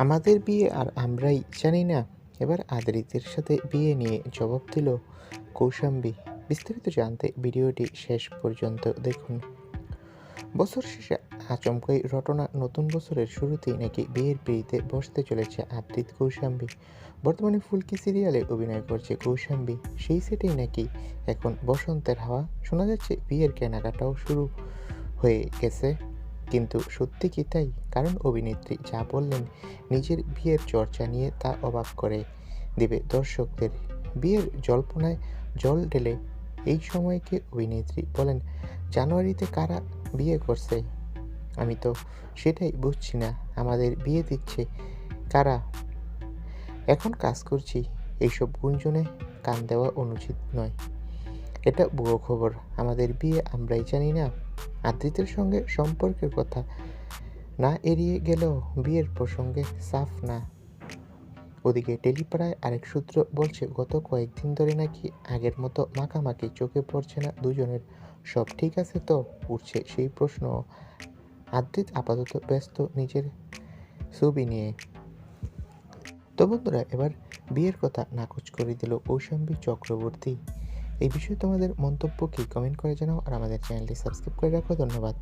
আমাদের বিয়ে আর আমরাই জানি না। এবার আদ্রিতের সাথে বিয়ে নিয়ে জবাব দিল কৌশাম্বী। বিস্তারিত জানতে ভিডিওটি শেষ পর্যন্ত দেখুন। বছর শেষে আচমকাই রটনা নতুন বছরের শুরুতেই নাকি বিয়ের পিড়িতে বসতে চলেছে আবৃত কৌশাম্বী। বর্তমানে ফুলকি সিরিয়ালে অভিনয় করছে কৌশাম্বী। সেই সেটেই নাকি এখন বসন্তের হাওয়া। শোনা যাচ্ছে বিয়ের কেনাকাটাও শুরু হয়ে গেছে। কিন্তু সত্যি কি তাই? কারণ অভিনেত্রী যা বললেন নিজের বিয়ের চর্চা নিয়ে তা অবাক করে দেবে দর্শকদের। বিয়ের জল্পনায় জল ঢেলে এই সময়কে অভিনেত্রী বলেন, জানুয়ারিতে কারা বিয়ে করছে? আমি তো সেটাই বুঝছি না, আমাদের বিয়ে দিচ্ছে কারা? এখন কাজ করছি, এইসব গুঞ্জনে কান দেওয়া অনুচিত নয়। এটা বুয়ো খবর। আমাদের বিয়ে আমরাই জানি না। আদ্রিতের সঙ্গে সম্পর্কের কথা না এড়িয়ে গেলেও বিয়ের প্রসঙ্গে সাফ না। ওদিকে টেলিপাড়ায় আরেক সূত্র বলছে, গত কয়েকদিন ধরে নাকি আগের মতো মাখামাখি চোখে পড়ছে না দুজনের। সব ঠিক আছে তো? উঠছে সেই প্রশ্ন। আদ্রিত আপাতত ব্যস্ত নিজের ছবি নিয়ে। তো বন্ধুরা, এবার বিয়ের কথা নাকচ করে দিল কৌশাম্বী চক্রবর্তী। এই বিষয়ে তোমাদের মন্তব্য কি? কমেন্ট করে জানাও আর আমাদের চ্যানেলটি সাবস্ক্রাইব করে রাখো। ধন্যবাদ।